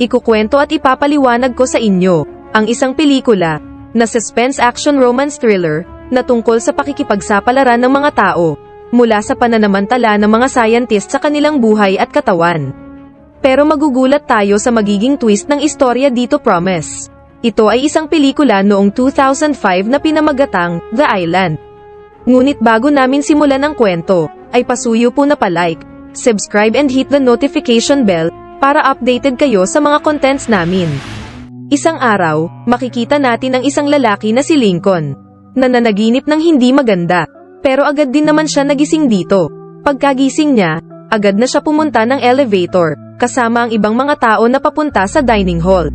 ikukwento at ipapaliwanag ko sa inyo ang isang pelikula na suspense action romance thriller na tungkol sa pakikipagsapalaran ng mga tao mula sa pananamantala ng mga scientist sa kanilang buhay at katawan. Pero magugulat tayo sa magiging twist ng istorya dito promise. Ito ay isang pelikula noong 2005 na pinamagatang The Island. Ngunit bago namin simulan ang kwento, ay pasuyo po na palike, subscribe and hit the notification bell para updated kayo sa mga contents namin. Isang araw, makikita natin ang isang lalaki na si Lincoln, na nanaginip ng hindi maganda, pero agad din naman siya nagising dito. Pagkagising niya, agad na siya pumunta ng elevator, kasama ang ibang mga tao na papunta sa dining hall.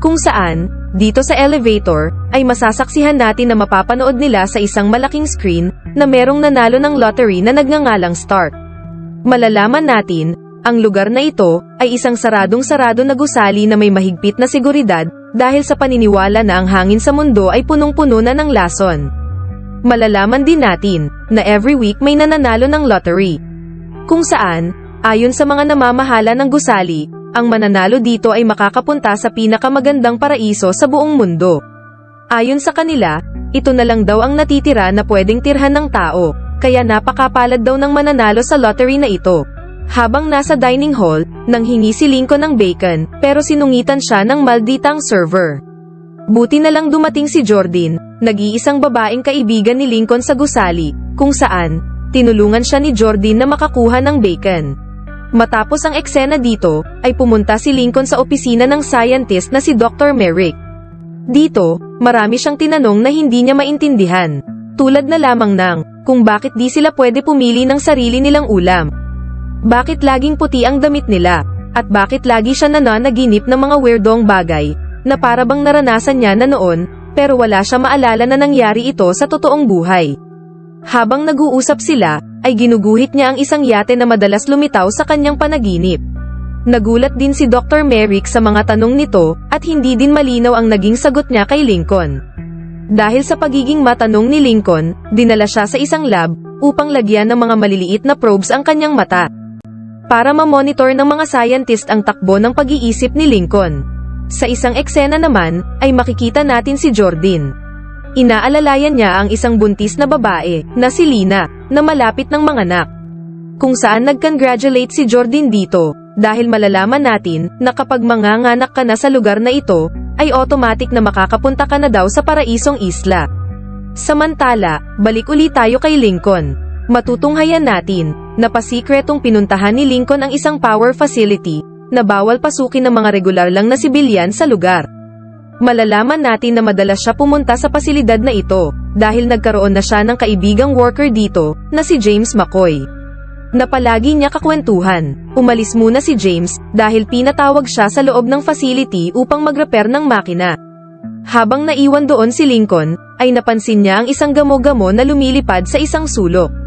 Kung saan, dito sa elevator, ay masasaksihan natin na mapapanood nila sa isang malaking screen, na merong nanalo ng lottery na nagngangalang Stark. Malalaman natin, ang lugar na ito, ay isang saradong-sarado na gusali na may mahigpit na seguridad, dahil sa paniniwala na ang hangin sa mundo ay punong-puno na ng lason. Malalaman din natin, na every week may nananalo ng lottery. Kung saan, ayon sa mga namamahala ng gusali, ang mananalo dito ay makakapunta sa pinakamagandang paraiso sa buong mundo. Ayon sa kanila, ito na lang daw ang natitira na pwedeng tirhan ng tao, kaya napakapalad daw ng mananalo sa lottery na ito. Habang nasa dining hall, nang hingi si Lincoln ng bacon, pero sinungitan siya ng malditang server. Buti na lang dumating si Jordan, nag-iisang babaeng kaibigan ni Lincoln sa gusali, kung saan, tinulungan siya ni Jordan na makakuha ng bacon. Matapos ang eksena dito, ay pumunta si Lincoln sa opisina ng scientist na si Dr. Merrick. Dito, marami siyang tinanong na hindi niya maintindihan. Tulad na lamang ng, kung bakit di sila pwede pumili ng sarili nilang ulam. Bakit laging puti ang damit nila, at bakit lagi siya nananaginip ng mga weirdong bagay, na para bang naranasan niya na noon, pero wala siya maalala na nangyari ito sa totoong buhay. Habang nag-uusap sila, ay ginuguhit niya ang isang yate na madalas lumitaw sa kanyang panaginip. Nagulat din si Dr. Merrick sa mga tanong nito, at hindi din malinaw ang naging sagot niya kay Lincoln. Dahil sa pagiging matanong ni Lincoln, dinala siya sa isang lab, upang lagyan ng mga maliliit na probes ang kanyang mata. Para ma-monitor ng mga scientist ang takbo ng pag-iisip ni Lincoln. Sa isang eksena naman, ay makikita natin si Jordan. Inaalalayan niya ang isang buntis na babae, na si Lina, na malapit ng manganak. Kung saan nag-congratulate si Jordan dito, dahil malalaman natin, na kapag manganganak ka na sa lugar na ito, ay automatic na makakapunta ka na daw sa paraisong isla. Samantala, balik uli tayo kay Lincoln. Matutunghayan natin, na pasikretong pinuntahan ni Lincoln ang isang power facility, na bawal pasukin ng mga regular lang na sibilyan sa lugar. Malalaman natin na madalas siya pumunta sa pasilidad na ito, dahil nagkaroon na siya ng kaibigang worker dito, na si James McCoy. Na palagi niya kakwentuhan, umalis muna si James, dahil pinatawag siya sa loob ng facility upang mag-repair ng makina. Habang naiwan doon si Lincoln, ay napansin niya ang isang gamo-gamo na lumilipad sa isang sulok.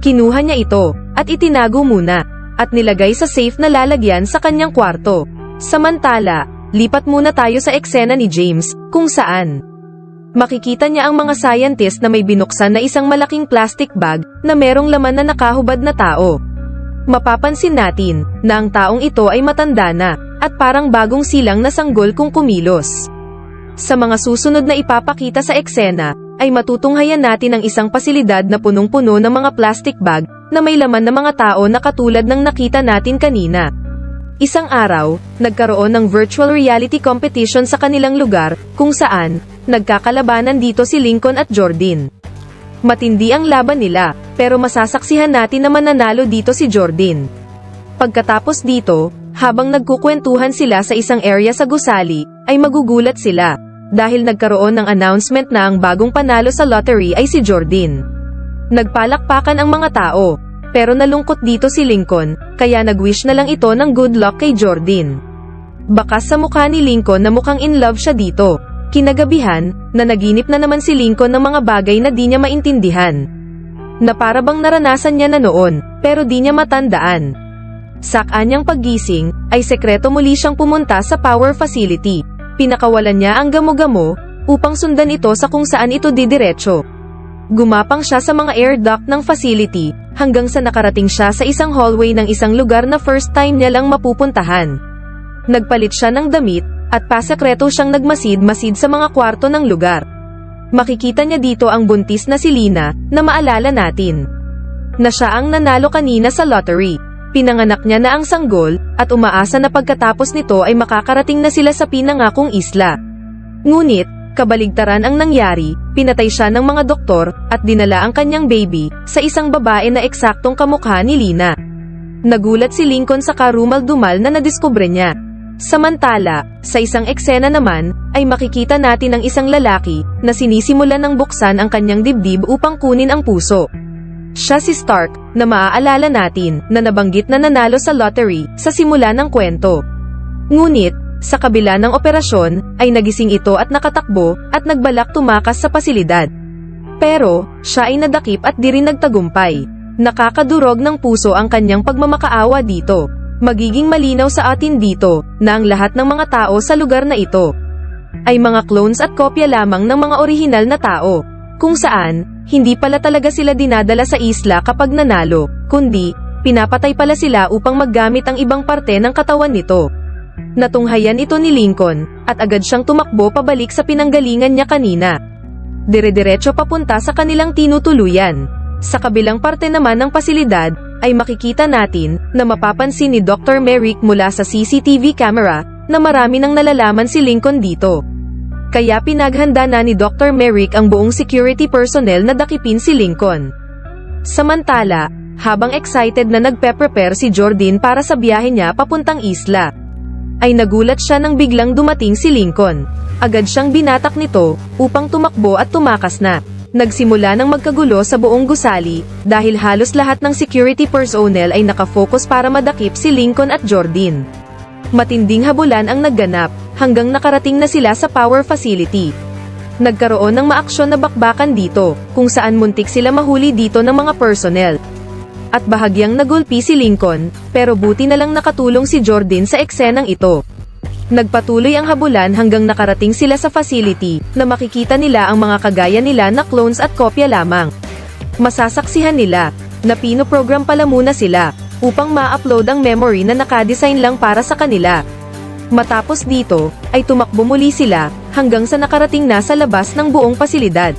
Kinuha niya ito, at itinago muna, at nilagay sa safe na lalagyan sa kanyang kwarto. Samantala, lipat muna tayo sa eksena ni James, kung saan. Makikita niya ang mga scientist na may binuksan na isang malaking plastic bag, na merong laman na nakahubad na tao. Mapapansin natin, na ang taong ito ay matanda na, at parang bagong silang na sanggol kung kumilos. Sa mga susunod na ipapakita sa eksena, ay matutunghayan natin ang isang pasilidad na punong-puno ng mga plastic bag, na may laman ng mga tao na katulad ng nakita natin kanina. Isang araw, nagkaroon ng virtual reality competition sa kanilang lugar, kung saan, nagkakalabanan dito si Lincoln at Jordan. Matindi ang laban nila, pero masasaksihan natin na mananalo dito si Jordan. Pagkatapos dito, habang nagkukwentuhan sila sa isang area sa gusali, ay magugulat sila, dahil nagkaroon ng announcement na ang bagong panalo sa lottery ay si Jordan. Nagpalakpakan ang mga tao, pero nalungkot dito si Lincoln, kaya nag-wish na lang ito ng good luck kay Jordan. Bakas sa mukha ni Lincoln na mukhang in love siya dito. Kinagabihan, na naginip na naman si Lincoln ng mga bagay na di niya maintindihan. Na para bang naranasan niya na noon, pero di niya matandaan. Sa kanyang paggising, ay sekreto muli siyang pumunta sa power facility. Pinakawalan niya ang gamo-gamo, upang sundan ito sa kung saan ito didiretso. Gumapang siya sa mga air duct ng facility, hanggang sa nakarating siya sa isang hallway ng isang lugar na first time niya lang mapupuntahan. Nagpalit siya ng damit, at pasekreto siyang nagmasid-masid sa mga kwarto ng lugar. Makikita niya dito ang buntis na si Lina, na maalala natin. Na siya ang nanalo kanina sa lottery. Pinanganak niya na ang sanggol, at umaasa na pagkatapos nito ay makakarating na sila sa pinangakong isla. Ngunit, kabaligtaran ang nangyari, pinatay siya ng mga doktor, at dinala ang kanyang baby, sa isang babae na eksaktong kamukha ni Lina. Nagulat si Lincoln sa karumal-dumal na nadiskubre niya. Samantala, sa isang eksena naman, ay makikita natin ang isang lalaki, na sinisimulan ng buksan ang kanyang dibdib upang kunin ang puso. Siya si Stark, na maaalala natin, na nabanggit na nanalo sa lottery, sa simula ng kwento. Ngunit, sa kabila ng operasyon, ay nagising ito at nakatakbo, at nagbalak tumakas sa pasilidad. Pero, siya ay nadakip at di rin nagtagumpay. Nakakadurog ng puso ang kanyang pagmamakaawa dito. Magiging malinaw sa atin dito, na ang lahat ng mga tao sa lugar na ito, ay mga clones at kopya lamang ng mga orihinal na tao. Kung saan, hindi pala talaga sila dinadala sa isla kapag nanalo, kundi, pinapatay pala sila upang maggamit ang ibang parte ng katawan nito. Natunghayan ito ni Lincoln, at agad siyang tumakbo pabalik sa pinanggalingan niya kanina. Dire-diretso papunta sa kanilang tinutuluyan. Sa kabilang parte naman ng pasilidad, ay makikita natin, na mapapansin ni Dr. Merrick mula sa CCTV camera, na marami nang nalalaman si Lincoln dito. Kaya pinaghanda na ni Dr. Merrick ang buong security personnel na dakipin si Lincoln. Samantala, habang excited na nagpe-prepare si Jordan para sa biyahe niya papuntang isla, ay nagulat siya nang biglang dumating si Lincoln. Agad siyang binatak nito, upang tumakbo at tumakas na. Nagsimula ng magkagulo sa buong gusali, dahil halos lahat ng security personnel ay nakafocus para madakip si Lincoln at Jordan. Matinding habulan ang nagganap, hanggang nakarating na sila sa power facility. Nagkaroon ng maaksyon na bakbakan dito, kung saan muntik sila mahuli dito ng mga personnel. At bahagyang nagulpi si Lincoln, pero buti na lang nakatulong si Jordan sa eksenang ito. Nagpatuloy ang habulan hanggang nakarating sila sa facility, na makikita nila ang mga kagaya nila na clones at kopya lamang. Masasaksihan nila, na pinoprogram pala muna sila, upang ma-upload ang memory na nakadesign lang para sa kanila. Matapos dito, ay tumakbo muli sila, hanggang sa nakarating na sa labas ng buong pasilidad.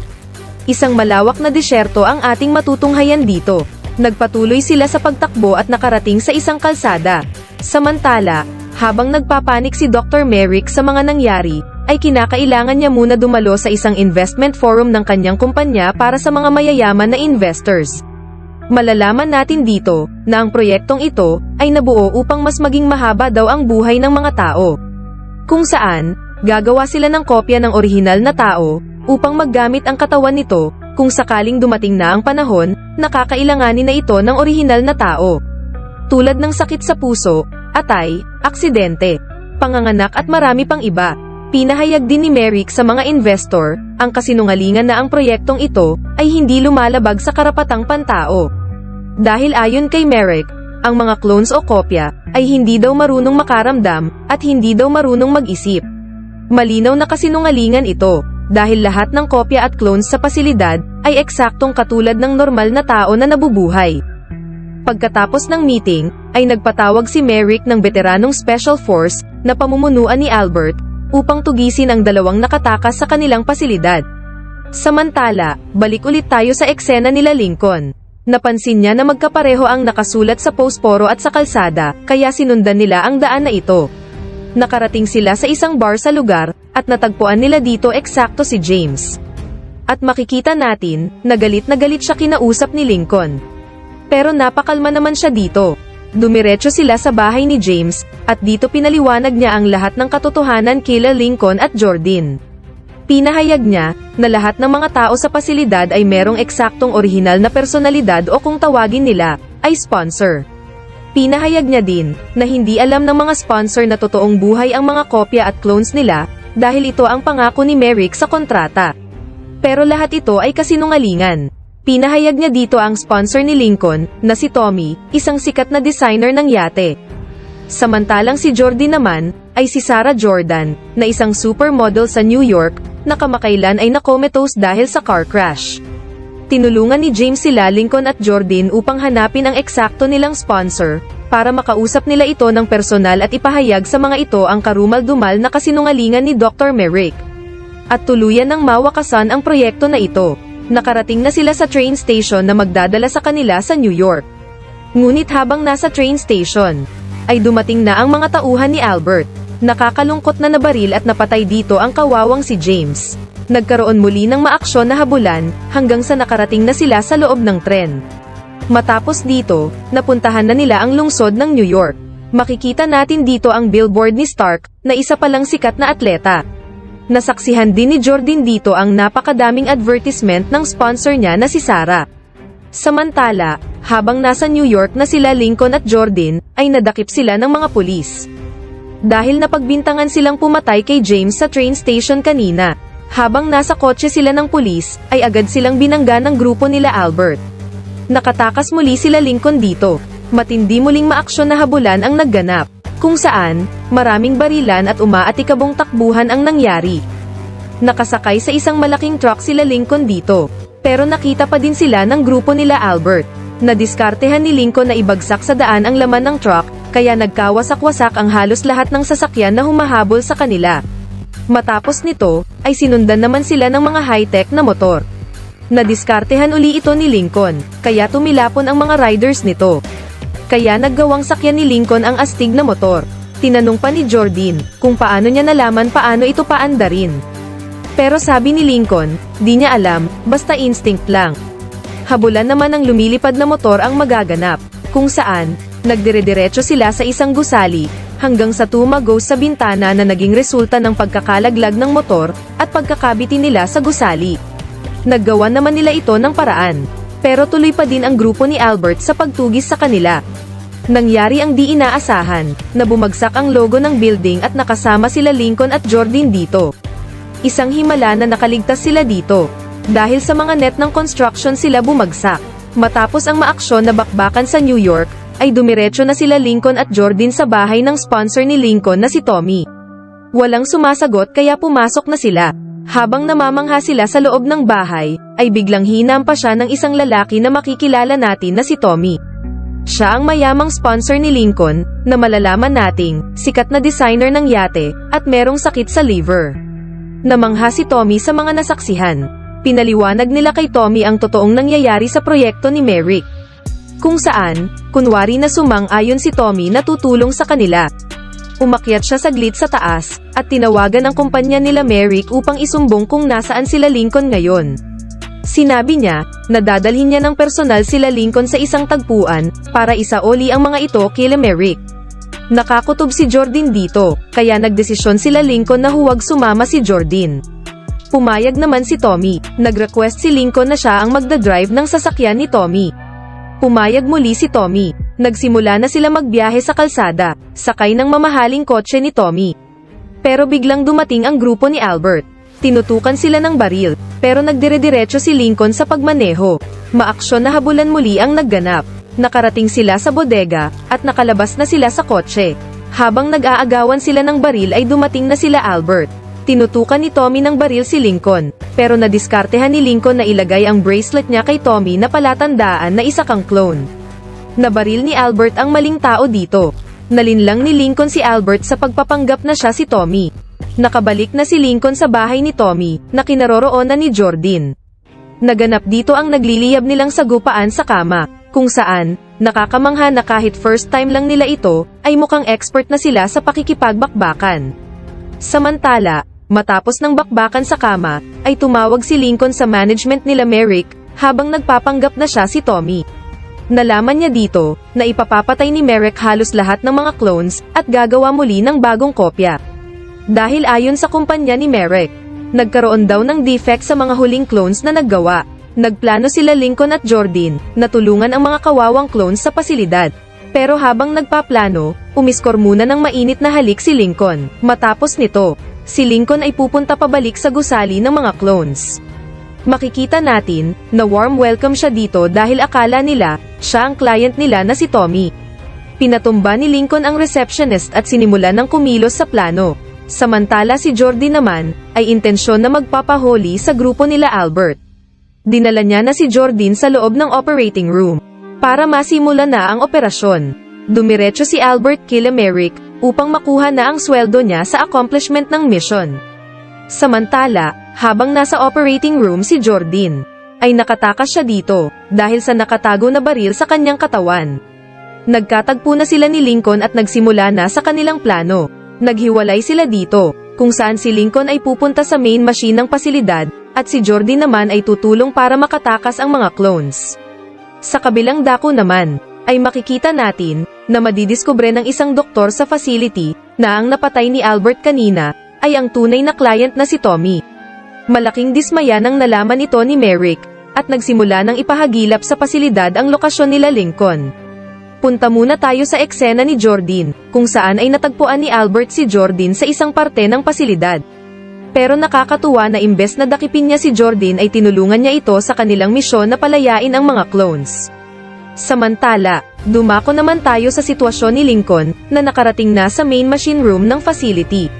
Isang malawak na disyerto ang ating matutunghayan dito. Nagpatuloy sila sa pagtakbo at nakarating sa isang kalsada. Samantala, habang nagpapanik si Dr. Merrick sa mga nangyari, ay kinakailangan niya muna dumalo sa isang investment forum ng kanyang kumpanya para sa mga mayayaman na investors. Malalaman natin dito, na ang proyektong ito, ay nabuo upang mas maging mahaba daw ang buhay ng mga tao. Kung saan, gagawa sila ng kopya ng orihinal na tao, upang maggamit ang katawan nito, kung sakaling dumating na ang panahon, nakakailanganin na ito ng orihinal na tao. Tulad ng sakit sa puso, atay, aksidente, panganganak at marami pang iba. Pinahayag din ni Merrick sa mga investor, ang kasinungalingan na ang proyektong ito, ay hindi lumalabag sa karapatang pantao. Dahil ayon kay Merrick, ang mga clones o kopya, ay hindi daw marunong makaramdam, at hindi daw marunong mag-isip. Malinaw na kasinungalingan ito, dahil lahat ng kopya at clones sa pasilidad, ay eksaktong katulad ng normal na tao na nabubuhay. Pagkatapos ng meeting, ay nagpatawag si Merrick ng veteranong Special Force, na pamumunuan ni Albert, upang tugisin ang dalawang nakatakas sa kanilang pasilidad. Samantala, balik ulit tayo sa eksena nila Lincoln. Napansin niya na magkapareho ang nakasulat sa posporo at sa kalsada, kaya sinundan nila ang daan na ito. Nakarating sila sa isang bar sa lugar, at natagpuan nila dito eksakto si James. At makikita natin, na galit na galit siya kinausap ni Lincoln. Pero napakalma naman siya dito. Dumiretso sila sa bahay ni James, at dito pinaliwanag niya ang lahat ng katotohanan kila Lincoln at Jordan. Pinahayag niya, na lahat ng mga tao sa pasilidad ay merong eksaktong orihinal na personalidad o kung tawagin nila, ay sponsor. Pinahayag niya din, na hindi alam ng mga sponsor na totoong buhay ang mga kopya at clones nila, dahil ito ang pangako ni Merrick sa kontrata. Pero lahat ito ay kasinungalingan. Pinahayag niya dito ang sponsor ni Lincoln, na si Tommy, isang sikat na designer ng yate. Samantalang si Jordan naman, ay si Sarah Jordan, na isang supermodel sa New York, na kamakailan ay nakomatose dahil sa car crash. Tinulungan ni James sila Lincoln at Jordan upang hanapin ang eksakto nilang sponsor, para makausap nila ito ng personal at ipahayag sa mga ito ang karumal-dumal na kasinungalingan ni Dr. Merrick. At tuluyan ng mawakasan ang proyekto na ito. Nakarating na sila sa train station na magdadala sa kanila sa New York. Ngunit habang nasa train station, ay dumating na ang mga tauhan ni Albert. Nakakalungkot na nabaril at napatay dito ang kawawang si James. Nagkaroon muli ng maaksyon na habulan, hanggang sa nakarating na sila sa loob ng tren. Matapos dito, napuntahan na nila ang lungsod ng New York. Makikita natin dito ang billboard ni Stark, na isa palang sikat na atleta. Nasaksihan din ni Jordan dito ang napakadaming advertisement ng sponsor niya na si Sarah. Samantala, habang nasa New York na sila Lincoln at Jordan, ay nadakip sila ng mga pulis. Dahil napagbintangan silang pumatay kay James sa train station kanina. Habang nasa kotse sila ng pulis, ay agad silang binangga ng grupo nila Albert. Nakatakas muli sila Lincoln dito. Matindi muling maaksyon na habulan ang nagganap. Kung saan, maraming barilan at umaatikabong takbuhan ang nangyari. Nakasakay sa isang malaking truck sila Lincoln dito. Pero nakita pa din sila ng grupo nila Albert. Nadiskartehan ni Lincoln na ibagsak sa daan ang laman ng truck, kaya nagkawasak-wasak ang halos lahat ng sasakyan na humahabol sa kanila. Matapos nito, ay sinundan naman sila ng mga high-tech na motor. Nadiskartehan uli ito ni Lincoln, kaya tumilapon ang mga riders nito. Kaya naggawang sakyan ni Lincoln ang astig na motor. Tinanong pa ni Jordan, kung paano niya nalaman paano ito paandarin. Pero sabi ni Lincoln, di niya alam, basta instinct lang. Habulan naman ng lumilipad na motor ang magaganap, kung saan, nagdire-diretso sila sa isang gusali, hanggang sa tumagos sa bintana na naging resulta ng pagkakalaglag ng motor, at pagkakabitin nila sa gusali. Naggawa naman nila ito ng paraan. Pero tuloy pa din ang grupo ni Albert sa pagtugis sa kanila. Nangyari ang di inaasahan, na bumagsak ang logo ng building at nakasama sila Lincoln at Jordan dito. Isang himala na nakaligtas sila dito. Dahil sa mga net ng construction sila bumagsak. Matapos ang maaksyon na bakbakan sa New York, ay dumiretso na sila Lincoln at Jordan sa bahay ng sponsor ni Lincoln na si Tommy. Walang sumasagot kaya pumasok na sila. Habang namamangha sila sa loob ng bahay, ay biglang hinampa siya ng isang lalaki na makikilala natin na si Tommy. Siya ang mayamang sponsor ni Lincoln, na malalaman nating, sikat na designer ng yate, at merong sakit sa liver. Namangha si Tommy sa mga nasaksihan. Pinaliwanag nila kay Tommy ang totoong nangyayari sa proyekto ni Merrick. Kung saan, kunwari na sumang-ayon si Tommy na tutulong sa kanila. Umakyat siya saglit sa taas, at tinawagan ang kumpanya nila Merrick upang isumbong kung nasaan sila Lincoln ngayon. Sinabi niya, na dadalhin niya ng personal sila Lincoln sa isang tagpuan, para isaoli ang mga ito kila Merrick. Nakakutob si Jordan dito, kaya nagdesisyon sila Lincoln na huwag sumama si Jordan. Pumayag naman si Tommy, nag-request si Lincoln na siya ang magdadrive ng sasakyan ni Tommy. Pumayag muli si Tommy, nagsimula na sila magbiyahe sa kalsada, sakay ng mamahaling kotse ni Tommy. Pero biglang dumating ang grupo ni Albert. Tinutukan sila ng baril, pero nagdire-diretso si Lincoln sa pagmaneho. Maaksyon na habulan muli ang nagganap. Nakarating sila sa bodega, at nakalabas na sila sa kotse. Habang nag-aagawan sila ng baril ay dumating na sila Albert. Tinutukan ni Tommy ng baril si Lincoln, pero nadiskartehan ni Lincoln na ilagay ang bracelet niya kay Tommy na palatandaan na isa kang clone. Nabaril ni Albert ang maling tao dito. Nalinlang ni Lincoln si Albert sa pagpapanggap na siya si Tommy. Nakabalik na si Lincoln sa bahay ni Tommy, na kinaroroonan ni Jordan. Naganap dito ang nagliliyab nilang sagupaan sa kama, kung saan, nakakamangha na kahit first time lang nila ito, ay mukhang expert na sila sa pakikipagbakbakan. Samantala, matapos ng bakbakan sa kama, ay tumawag si Lincoln sa management nila Merrick, habang nagpapanggap na siya si Tommy. Nalaman niya dito, na ipapapatay ni Merrick halos lahat ng mga clones, at gagawa muli ng bagong kopya. Dahil ayon sa kumpanya ni Merrick, nagkaroon daw ng defect sa mga huling clones na naggawa. Nagplano sila Lincoln at Jordan, na tulungan ang mga kawawang clones sa pasilidad. Pero habang nagpaplano, umiskor muna ng mainit na halik si Lincoln. Matapos nito, si Lincoln ay pupunta pabalik sa gusali ng mga clones. Makikita natin, na warm welcome siya dito dahil akala nila, siya ang client nila na si Tommy. Pinatumba ni Lincoln ang receptionist at sinimula ng kumilos sa plano. Samantala si Jordan naman, ay intensyon na magpapaholi sa grupo nila Albert. Dinala niya na si Jordan sa loob ng operating room, para masimula na ang operasyon. Dumiretso si Albert kila Merrick upang makuha na ang sweldo niya sa accomplishment ng mission. Samantala, habang nasa operating room si Jordan, ay nakatakas siya dito dahil sa nakatago na baril sa kanyang katawan. Nagkatagpo na sila ni Lincoln at nagsimula na sa kanilang plano. Naghiwalay sila dito, kung saan si Lincoln ay pupunta sa main machine ng pasilidad, at si Jordan naman ay tutulong para makatakas ang mga clones. Sa kabilang dako naman, ay makikita natin, na madidiskubre ng isang doktor sa facility, na ang napatay ni Albert kanina, ay ang tunay na client na si Tommy. Malaking dismaya nang nalaman ito ni Merrick, at nagsimula ng ipahagilap sa pasilidad ang lokasyon nila Lincoln. Punta muna tayo sa eksena ni Jordan, kung saan ay natagpuan ni Albert si Jordan sa isang parte ng pasilidad. Pero nakakatuwa na imbes na dakipin niya si Jordan ay tinulungan niya ito sa kanilang misyon na palayain ang mga clones. Samantala, dumako naman tayo sa sitwasyon ni Lincoln, na nakarating na sa main machine room ng facility.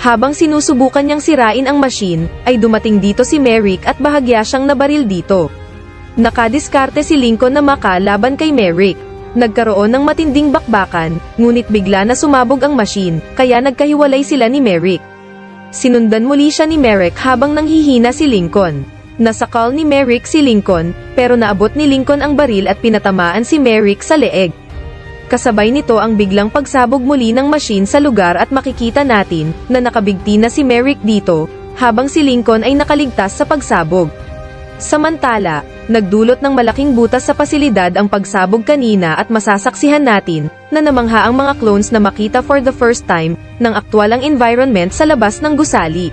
Habang sinusubukan niyang sirain ang machine, ay dumating dito si Merrick at bahagya siyang nabaril dito. Nakadiskarte si Lincoln na makalaban kay Merrick. Nagkaroon ng matinding bakbakan, ngunit bigla na sumabog ang machine, kaya nagkahiwalay sila ni Merrick. Sinundan muli siya ni Merrick habang nanghihina si Lincoln. Nasakal ni Merrick si Lincoln, pero naabot ni Lincoln ang baril at pinatamaan si Merrick sa leeg. Kasabay nito ang biglang pagsabog muli ng machine sa lugar at makikita natin na nakabigti na si Merrick dito, habang si Lincoln ay nakaligtas sa pagsabog. Samantala, nagdulot ng malaking butas sa pasilidad ang pagsabog kanina at masasaksihan natin na namangha ang mga clones na makita for the first time ng aktwalang environment sa labas ng gusali.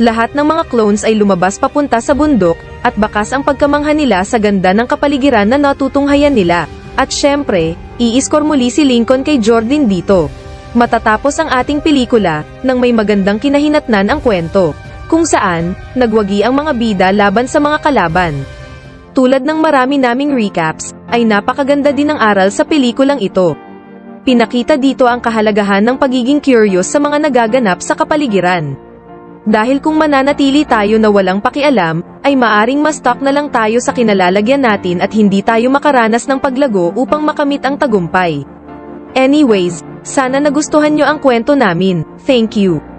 Lahat ng mga clones ay lumabas papunta sa bundok at bakas ang pagkamangha nila sa ganda ng kapaligiran na natutunghayan nila. At syempre, i-score muli si Lincoln kay Jordan dito. Matatapos ang ating pelikula nang may magandang kinahinatnan ang kwento kung saan, nagwagi ang mga bida laban sa mga kalaban. Tulad ng marami naming recaps, ay napakaganda din ang aral sa pelikulang ito. Pinakita dito ang kahalagahan ng pagiging curious sa mga nagaganap sa kapaligiran. Dahil kung mananatili tayo na walang pakialam, ay maaring ma-stuck na lang tayo sa kinalalagyan natin at hindi tayo makaranas ng paglago upang makamit ang tagumpay. Anyways, sana nagustuhan nyo ang kwento namin. Thank you.